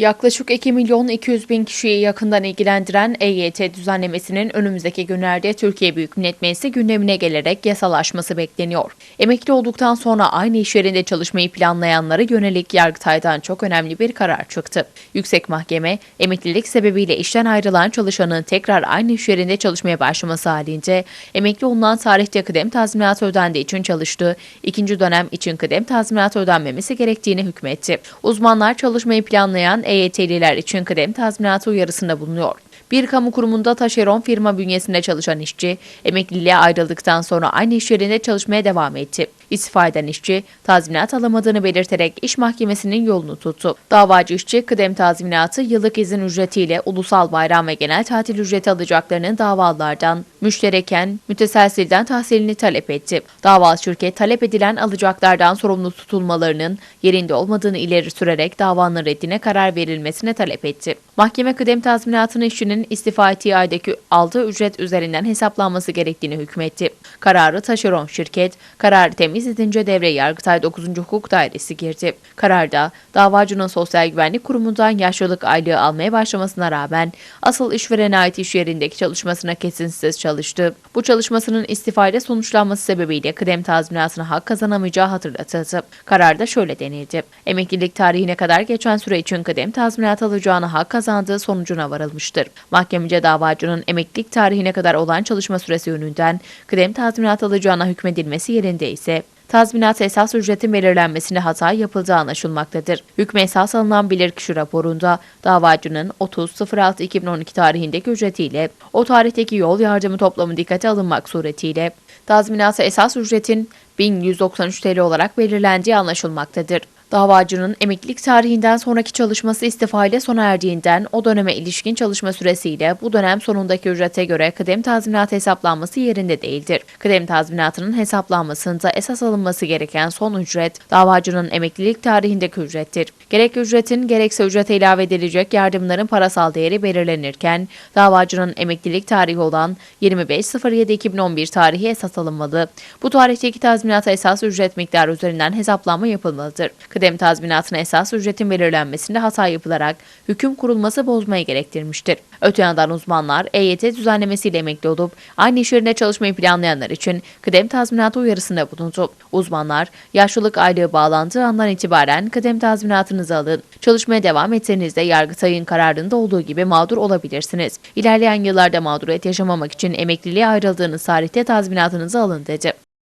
Yaklaşık 2 milyon 200 bin kişiyi yakından ilgilendiren EYT düzenlemesinin önümüzdeki günlerde Türkiye Büyük Millet Meclisi gündemine gelerek yasalaşması bekleniyor. Emekli olduktan sonra aynı iş yerinde çalışmayı planlayanlara yönelik Yargıtay'dan çok önemli bir karar çıktı. Yüksek Mahkeme, emeklilik sebebiyle işten ayrılan çalışanın tekrar aynı iş yerinde çalışmaya başlaması halinde emekli olunan tarihte kıdem tazminatı ödendiği için çalıştığı ikinci dönem için kıdem tazminatı ödenmemesi gerektiğini hükmetti. Uzmanlar çalışmayı planlayan EYT'liler için kıdem tazminatı uyarısında bulunuyor. Bir kamu kurumunda taşeron firma bünyesinde çalışan işçi, emekliliğe ayrıldıktan sonra aynı iş yerinde çalışmaya devam etti. İstifa eden işçi, tazminat alamadığını belirterek iş mahkemesinin yolunu tuttu. Davacı işçi, kıdem tazminatı, yıllık izin ücretiyle ulusal bayram ve genel tatil ücreti alacaklarının davalardan, müştereken, müteselsilden tahsilini talep etti. Dava şirket, talep edilen alacaklardan sorumlu tutulmalarının yerinde olmadığını ileri sürerek davanın reddine karar verilmesine talep etti. Mahkeme kıdem tazminatını işçinin istifa ettiği aydaki aldığı ücret üzerinden hesaplanması gerektiğini hükmetti. Kararı taşeron şirket, kararı temiz edince devreye Yargıtay 9. Hukuk Dairesi girdi. Kararda davacının Sosyal Güvenlik Kurumu'ndan yaşlılık aylığı almaya başlamasına rağmen asıl işverene ait iş yerindeki çalışmasına kesintisiz çalıştı. Bu çalışmasının istifayla sonuçlanması sebebiyle kıdem tazminatına hak kazanamayacağı hatırlatıldı. Kararda şöyle denildi. Emeklilik tarihine kadar geçen süre için kıdem tazminat alacağına hak kazandığı sonucuna varılmıştır. Mahkemece davacının emeklilik tarihine kadar olan çalışma süresi yönünden kıdem tazminat alacağına hükmedilmesi yerinde ise tazminat esas ücretin belirlenmesinde hata yapıldığı anlaşılmaktadır. Hükme esas alınan bilirkişi raporunda davacının 30.06.2012 tarihindeki ücretiyle o tarihteki yol yardımı toplamı dikkate alınmak suretiyle tazminata esas ücretin 1193 TL olarak belirlendiği anlaşılmaktadır. Davacının emeklilik tarihinden sonraki çalışması istifa ile sona erdiğinden o döneme ilişkin çalışma süresiyle bu dönem sonundaki ücrete göre kıdem tazminatı hesaplanması yerinde değildir. Kıdem tazminatının hesaplanmasında esas alınması gereken son ücret davacının emeklilik tarihindeki ücrettir. Gerek ücretin gerekse ücrete ilave edilecek yardımların parasal değeri belirlenirken davacının emeklilik tarihi olan 25.07.2011 tarihi esas alınmalı. Bu tarihteki tazminata esas ücret miktarı üzerinden hesaplanma yapılmalıdır. Kıdem tazminatına esas ücretin belirlenmesinde hata yapılarak hüküm kurulması bozmayı gerektirmiştir. Öte yandan uzmanlar EYT düzenlemesiyle emekli olup aynı iş yerinde çalışmayı planlayanlar için kıdem tazminatı uyarısında bulundu. Uzmanlar yaşlılık aylığı bağlandığı andan itibaren kıdem tazminatınızı alın. Çalışmaya devam etseniz de Yargıtay'ın kararında olduğu gibi mağdur olabilirsiniz. İlerleyen yıllarda mağduriyet yaşamamak için emekliliğe ayrıldığınız tarihte tazminatınızı alın dedi.